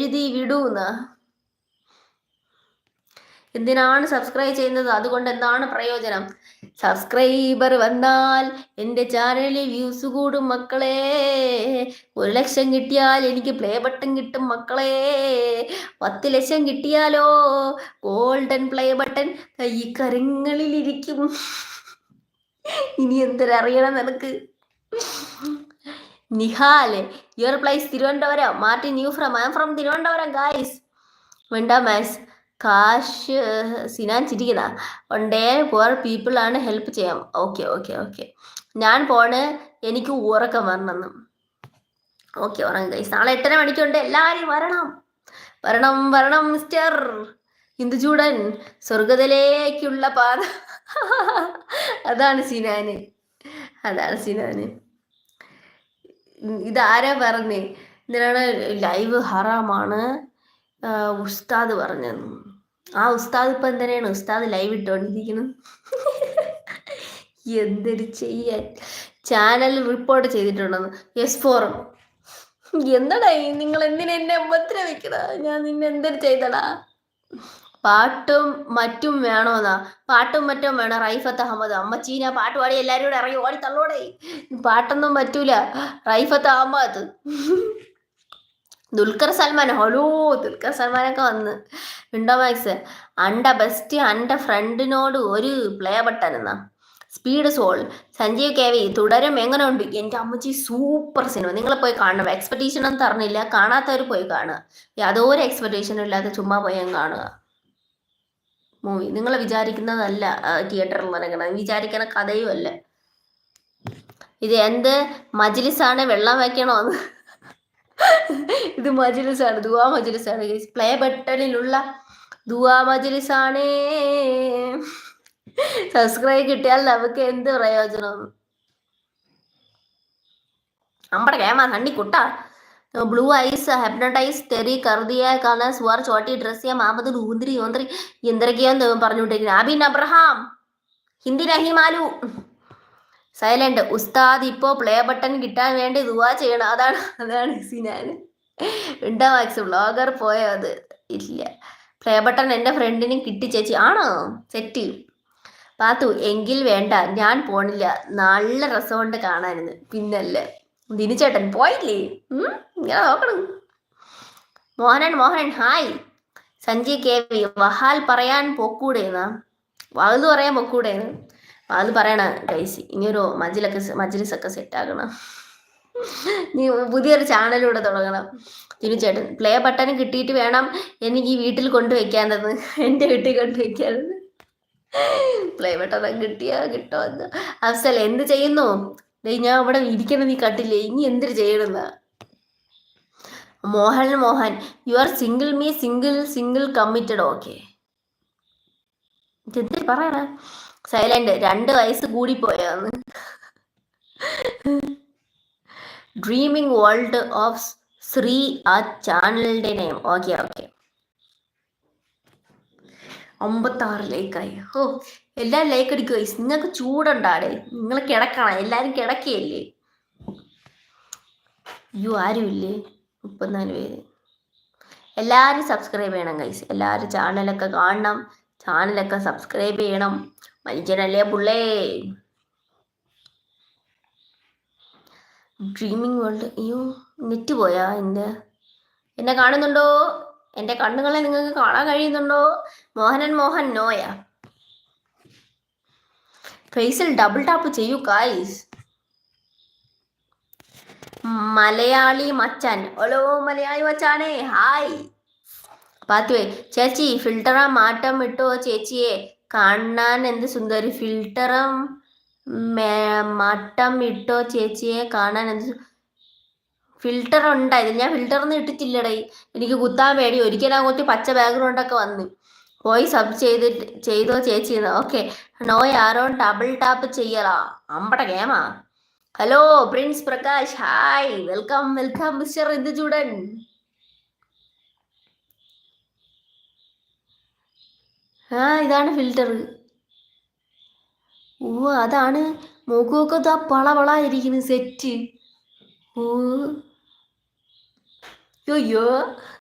എഴുതി വിടൂന്ന്? എന്തിനാണ് സബ്സ്ക്രൈബ് ചെയ്യുന്നത്? അതുകൊണ്ട് എന്താണ് പ്രയോജനം? സബ്സ്ക്രൈബർ വന്നാൽ എന്റെ ചാനലിൽ വ്യൂസ് കൂടും മക്കളെ. ഒരു ലക്ഷം കിട്ടിയാൽ എനിക്ക് പ്ലേ ബട്ടൺ കിട്ടും മക്കളെ. പത്ത് ലക്ഷം കിട്ടിയാലോ? ഗോൾഡൻ പ്ലേ ബട്ടൺ കൈ കരങ്ങളിലിരിക്കും. ഇനി എന്തൊരറിയണം നിനക്ക്? Nihal your place Thiruvananthapuram. Martin new from I from Thiruvananthapuram guys വേണ്ട മാസ് കാശ് സിനാൻ ചിരിക്കുന്ന. ഒണ്ടേ പുവർ പീപ്പിൾ ആണ് ഹെൽപ്പ് ചെയ്യാം. ഓക്കെ ഓക്കെ ഓക്കെ ഞാൻ പോണ്. എനിക്ക് ഉറക്കം വരണമെന്ന്. ഓക്കെ ഉറങ്ങും ഗൈസ് നാളെ എട്ടര മണിക്കുണ്ട്. എല്ലാവരും വരണം. വരണം വരണം മിസ്റ്റർ ഹിന്ദുചൂടൻ സ്വർഗത്തിലേക്കുള്ള പാത. അതാണ് സിനാന്. അതാണ് സിനാന്. ഇതാരാ പറഞ്ഞേ? എന്തിനാണ് ലൈവ് ഹറാമാണ് ഉസ്താദ് പറഞ്ഞത് ആ ഉസ്താദ് ഇപ്പം എന്തിനാണ് ഉസ്താദ് ലൈവ് ഇട്ടുകൊണ്ടിരിക്കണം എന്തൊരു ചെയ്യാൻ. ചാനൽ റിപ്പോർട്ട് ചെയ്തിട്ടുണ്ടെന്ന്. എസ് ഫോറും എന്താടാ നിങ്ങൾ എന്തിനാ എന്നെ ഉപദ്രവിക്കണ ഞാൻ നിന്നെ എന്തൊരു ചെയ്തടാ? പാട്ടും മറ്റും വേണോന്നാ. പാട്ടും മറ്റും വേണം. റൈഫത്ത് അഹമ്മദ്. അമ്മച്ചീന പാട്ട് പാടി എല്ലാരും കൂടെ ഇറങ്ങി ഓടി തള്ളോടെ. പാട്ടൊന്നും പറ്റൂല. റൈഫത്ത് അഹമ്മദ്. ദുൽഖർ സൽമാൻ. ഹലോ ദുൽഖർ സൽമാനൊക്കെ വന്ന്. വിണ്ടോ മാക്സ്? അണ്ട ബെസ്റ്റ് അണ്ട ഫ്രണ്ടിനോട് ഒരു പ്ലേ ബട്ടൺ എന്നാ. Speed soul. Sanjeev K V തുടരും. എങ്ങനെ ഉണ്ട് എന്റെ അമ്മച്ചി സൂപ്പർ സിനിമ. നിങ്ങൾ പോയി കാണണം. എക്സ്പെക്ടേഷൻ ഒന്നും തറന്നില്ല കാണാത്തവർ പോയി കാണുക. യാതൊരു എക്സ്പെക്ടേഷനും ഇല്ലാതെ ചുമ്മാ പോയി കാണുക. മൂവി നിങ്ങൾ വിചാരിക്കുന്നതല്ല തിയേറ്ററിൽ ഇറങ്ങണം വിചാരിക്കുന്ന കഥയും അല്ല. ഇത് എന്ത് മജിലിസാണ്? വെള്ളം വെക്കണോന്ന് ഇത് മജിലിസാണ്. ദുവാ മജിലിസാണ്. പ്ലേ ബട്ടണിലുള്ള ദുവാ മജ്ലിസാണ്. സബ്സ്ക്രൈബ് കിട്ടിയാൽ നമുക്ക് എന്ത് പ്രയോജനം? നമ്മുടെ കേമ തണ്ണി കുട്ട. ബ്ലൂ ഐസ് ഹെപ്നട്ടൈസ് തെറി കറുതിയ കാണ വർ ചോട്ടി ഡ്രസ് മാമത് ഊന്തിരി യോന്ത്രി എന്തൊക്കെയോ പറഞ്ഞുകൊണ്ടിരിക്കുന്നു. അബിൻ അബ്രഹാം ഹിന്ദി രഹിമാലു സൈലന്റ് ഉസ്താദ് ഇപ്പോ പ്ലേ ബട്ടൺ കിട്ടാൻ വേണ്ടി ദുവാ ചെയ്യണം. അതാണ് അതാണ് സിനാൻ. ഉണ്ടാ മാക്സ്? വ്ളോഗർ പോയോ അത്? ഇല്ല. പ്ലേ ബട്ടൺ എന്റെ ഫ്രണ്ടിന് കിട്ടി ചേച്ചി. ആണോ? സെറ്റ് പാത്തു എങ്കിൽ വേണ്ട. ഞാൻ പോണില്ല. നല്ല രസമുണ്ട് കാണാനിന്ന്. പിന്നല്ലേ? ദിനിച്ചേട്ടൻ പോയില്ലേ? ഇങ്ങനെ നോക്കണം. Mohanan Mohanan hi. Sanji K V വഹാൽ പറയാൻ പോക്കൂടേന്നാ. വലുത് പറയാൻ പൊക്കൂടേന്ന്. വാത് പറയണ ഗൈസ് ഇനിയൊരു മജിലൊക്കെ മജിലിസൊക്കെ ആകണം നീ പുതിയൊരു ചാനലൂടെ തുടങ്ങണം. തിരിച്ചേട്ടൻ പ്ലേ ബട്ടൺ കിട്ടിയിട്ട് വേണം എനിക്ക് ഈ വീട്ടിൽ കൊണ്ടുവയ്ക്കാനെന്ന്. എന്റെ വീട്ടിൽ കൊണ്ടുവയ്ക്കാനെന്ന്. പ്ലേ ബട്ടൺ കിട്ടിയാ കിട്ടുമെന്ന്. അഫ്സൽ എന്ത് ചെയ്യുന്നു? ദേ ഞാൻ അവിടെ ഇരിക്കണം നീ കണ്ടില്ലേ? ഇനി എന്തിനു ചെയ്യണമെന്ന്? Mohan Mohan you are single me single single committed okay എന്ത് പറയണ? സൈലന്റ് രണ്ട് വയസ്സ് കൂടിപ്പോയാന്ന്. ഡ്രീമിംഗ് വേൾഡ് ഓഫ് ശ്രീ ആ ചാനലിന്റെ നെയിം ഓക്കെ ഓക്കെ അമ്പത്താറ് ലൈക്കായി. ഓ എല്ലാരും ലൈക്ക് അടിക്കുക നിങ്ങൾക്ക് ചൂടുണ്ടാടേ. നിങ്ങൾ കിടക്കണം. എല്ലാരും കിടക്കുകയല്ലേ അയ്യോ ആരുമില്ലേ? മുപ്പത്തിനാല് പേര്. എല്ലാവരും സബ്സ്ക്രൈബ് ചെയ്യണം ഗൈസ് എല്ലാവരും ചാനലൊക്കെ കാണണം. ചാനലൊക്കെ സബ്സ്ക്രൈബ് ചെയ്യണം. മനുഷ്യനല്ലേ പുള്ളേ? ഡ്രീമിങ് വേൾഡ് അയ്യോ നെറ്റ് പോയാ? എന്റെ എന്നെ കാണുന്നുണ്ടോ? എന്റെ കണ്ണുകളെ നിങ്ങൾക്ക് കാണാൻ കഴിയുന്നുണ്ടോ? മോഹനൻ മോഹൻ നോയ. ഫേസിൽ ഡബിൾ ടാപ്പ് ചെയ്യൂ കായ്സ് മലയാളി മച്ചൻ. ഹലോ മലയാളി മച്ചാനെ. ഹായ് പാത്തുവേ ചേച്ചി ഫിൽട്ടറ മാറ്റം ഇട്ടോ ചേച്ചിയെ? കാണാൻ എന്ത് സുന്ദരി. ഫിൽട്ടറും മട്ടം ഇട്ടോ ചേച്ചിയെ കാണാൻ എന്ത് ഫിൽറ്റർ ഉണ്ടായിരുന്നു ഞാൻ ഫിൽറ്റർ ഒന്നും ഇട്ടിട്ടില്ലടേ. എനിക്ക് കുത്താൻ പേടി. ഒരിക്കലും അങ്ങോട്ട് പച്ച ബാക്ക്ഗ്രൗണ്ടൊക്കെ വന്നു. പോയി സബ് ചെയ്തിട്ട് ചെയ്തോ ചേച്ചി ഓക്കെ നോ ആരോ ഡബിൾ ടാപ്പ് ചെയ്യലാ അമ്പട ഗെയിമാ hello Prince Prakash hi welcome welcome mister Induchoodan. ആ ഇതാണ് ഫിൽറ്റർ ഓ അതാണ്. മൂക്കൊക്കെ ഇതാ പള പള ഇരിക്കുന്നു. സെറ്റ് ഓ. അയ്യോ